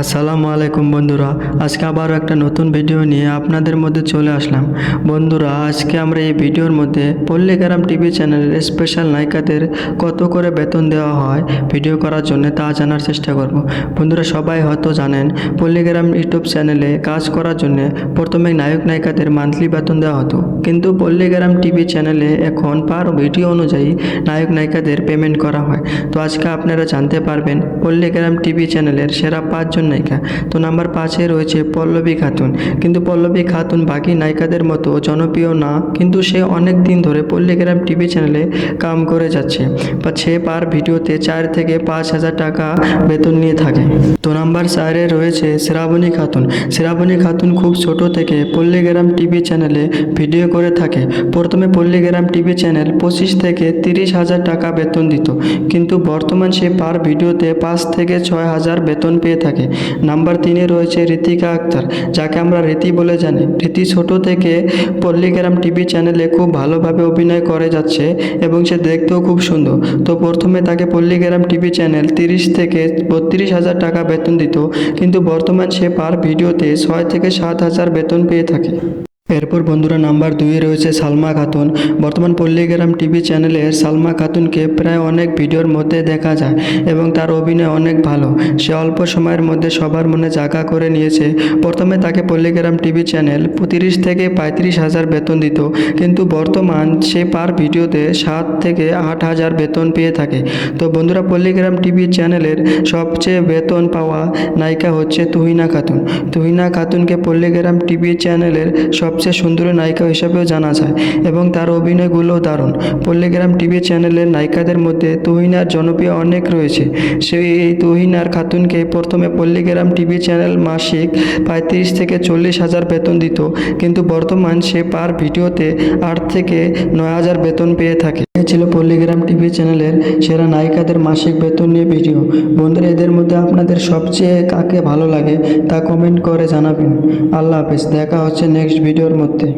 আসসালামু আলাইকুম বন্ধুরা, আজকে আবারও একটা নতুন ভিডিও নিয়ে আপনাদের মধ্যে চলে আসলাম। বন্ধুরা, আজকে আমরা এই ভিডিওর মধ্যে পল্লীগ্রাম টিভি চ্যানেলের স্পেশাল নায়িকাদের কত করে বেতন দেওয়া হয় ভিডিও করার জন্য তা জানার চেষ্টা করব। বন্ধুরা, সবাই হয়তো জানেন, পল্লীগ্রাম ইউটিউব চ্যানেলে কাজ করার জন্য প্রথমে নায়ক নায়িকাদের মান্থলি বেতন দেওয়া হতো। কিন্তু পল্লীগ্রাম টিভি চ্যানেলে এখন পার ভিডিও অনুযায়ী নায়ক নায়িকাদের পেমেন্ট করা হয়। তো আজকে আপনারা জানতে পারবেন, পল্লীগ্রাম টিভি চ্যানেলের সেরা পাঁচজন নায়িকা। তো নাম্বার পাঁচে রয়েছে পল্লবী খাতুন। কিন্তু পল্লবী খাতুন বাকি নায়িকাদের মতো জনপ্রিয় না, কিন্তু সে অনেক দিন ধরে পল্লীগ্রাম টিভি চ্যানেলে কাম করে যাচ্ছে বা সে পার ভিডিওতে চার থেকে পাঁচ হাজার টাকা বেতন নিয়ে থাকে। তো নাম্বার চারে রয়েছে শ্রাবণী খাতুন। শ্রাবণী খাতুন খুব ছোট থেকে পল্লীগ্রাম টিভি চ্যানেলে ভিডিও করে থাকে। প্রথমে পল্লীগ্রাম টিভি চ্যানেল পঁচিশ থেকে তিরিশ হাজার টাকা বেতন দিত। কিন্তু বর্তমান সে পার ভিডিওতে পাঁচ থেকে ছয় হাজার বেতন পেয়ে থাকে। নাম্বার তিনে রয়েছে ঋতিকা আক্তার, যাকে আমরা রীতি বলে জানি। রীতি ছোট থেকে পল্লীগ্রাম টিভি চ্যানেলে খুব ভালোভাবে অভিনয় করে যাচ্ছে এবং সে দেখতেও খুব সুন্দর। তো প্রথমে তাকে পল্লীগ্রাম টিভি চ্যানেল তিরিশ থেকে বত্রিশ হাজার টাকা বেতন দিত, কিন্তু বর্তমান সে পার ভিডিওতে ছয় থেকে সাত হাজার বেতন পেয়ে থাকে। এরপর বন্ধুরা নাম্বার দুইয়ে রয়েছে সালমা খাতুন। বর্তমান পল্লীগ্রাম টিভি চ্যানেলের সালমা খাতুনকে প্রায় অনেক ভিডিওর মধ্যে দেখা যায় এবং তার অভিনয় অনেক ভালো। সে অল্প সময়ের মধ্যে সবার মনে জায়গা করে নিয়েছে। প্রথমে তাকে পল্লীগ্রাম টিভি চ্যানেল তিরিশ থেকে পঁয়ত্রিশ হাজার বেতন দিত। কিন্তু বর্তমান সে পার ভিডিওতে সাত থেকে আট হাজার বেতন পেয়ে থাকে। তো বন্ধুরা, পল্লীগ্রাম টিভি চ্যানেলের সবচেয়ে বেতন পাওয়া নায়িকা হচ্ছে তুহিনা খাতুন। তুহিনা খাতুনকে পল্লীগ্রাম টিভি চ্যানেলের সবচেয়ে সুন্দরী নায়িকা হিসাবেও জানা যায় এবং তার অভিনয়গুলো দারুণ। পল্লীগ্রাম টিভি চ্যানেলের নায়িকাদের মধ্যে তুহিনার জনপ্রিয় অনেক রয়েছে। সেই এই তুহিনার খাতুনকে প্রথমে পল্লীগ্রাম টিভি চ্যানেল মাসিক পঁয়ত্রিশ থেকে চল্লিশ হাজার বেতন দিত, কিন্তু বর্তমান সে পার ভিডিওতে আট থেকে নয় হাজার বেতন পেয়ে থাকে। এ ছিল পল্লীগ্রাম টিভি চ্যানেলের সেরা নায়িকাদের মাসিক বেতন নিয়ে ভিডিও। বন্ধুরা, এদের মধ্যে আপনাদের সবচেয়ে কাকে ভালো লাগে তা কমেন্ট করে জানাবেন। আল্লাহ হাফেজ, দেখা হচ্ছে নেক্সট ভিডিওর মধ্যে।